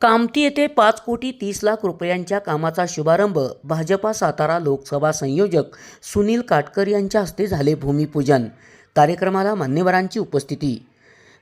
कामती येथे पाच कोटी तीस लाख रुपयांच्या कामाचा शुभारंभ भाजपा सातारा लोकसभा संयोजक सुनील काटकर यांच्या हस्ते झाले भूमिपूजन. कार्यक्रमाला मान्यवरांची उपस्थिती.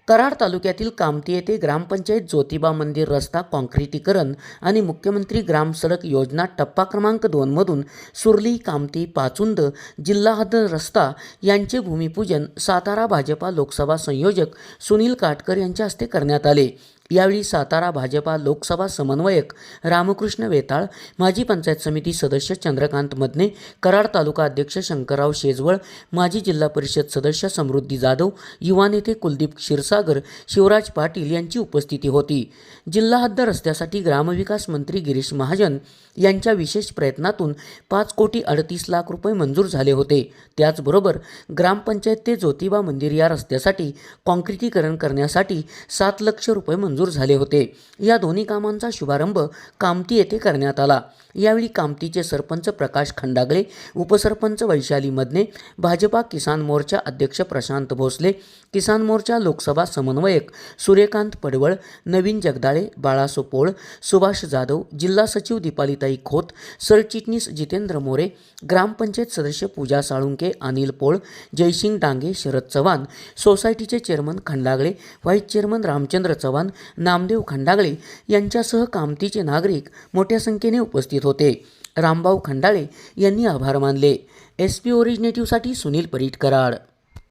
कराड तालुक्यातील कामती येथे ग्रामपंचायत ज्योतिबा मंदिर रस्ता काँक्रिटीकरण आणि मुख्यमंत्री ग्राम सडक योजना टप्पा क्रमांक दोनमधून सुर्ली कामती पाचुंद जिल्हा हद्द रस्ता यांचे भूमिपूजन सातारा भाजपा लोकसभा संयोजक सुनील काटकर यांच्या हस्ते करण्यात आले. यावेळी सातारा भाजपा लोकसभा समन्वयक रामकृष्ण वेताळ माजी पंचायत समिती सदस्य चंद्रकांत मदने कराड तालुका अध्यक्ष शंकरराव शेजवळ माजी जिल्हा परिषद सदस्य समृद्धी जाधव युवा नेते कुलदीप क्षीरसागर शिवराज पाटील यांची उपस्थिती होती. जिल्हा हद्द रस्त्यासाठी ग्रामविकास मंत्री गिरीश महाजन यांच्या विशेष प्रयत्नातून पाच कोटी अडतीस लाख रुपये मंजूर झाले होते. त्याचबरोबर ग्रामपंचायत ते ज्योतिबा मंदिर या रस्त्यासाठी काँक्रिटीकरण करण्यासाठी सात लक्ष रुपये मंजूर झाले होते. या दोन्ही कामांचा शुभारंभ कामती येथे करण्यात आला. यावेळी कामतीचे सरपंच प्रकाश खंडागळे उपसरपंच वैशाली मदने भाजपा किसान मोर्चा अध्यक्ष प्रशांत भोसले किसान मोर्चा लोकसभा समन्वयक सूर्यकांत पडवळ नवीन जगदाळे बाळासो पोळ सुभाष जाधव जिल्हा सचिव दीपालीताई खोत सरचिटणीस जितेंद्र मोरे ग्रामपंचायत सदस्य पूजा साळुंके अनिल पोळ जयसिंग डांगे शरद चव्हाण सोसायटीचे chairman Khandagale vice chairman Ramchandra Chavan Namdev Khandagale यांच्यासह कामतीचे नागरिक मोठ्या संख्येने उपस्थित होते. रामभाऊ खंडाळे यांनी आभार मानले. एस पी ओरिजिनेटिव्हसाठी सुनील परीट कराड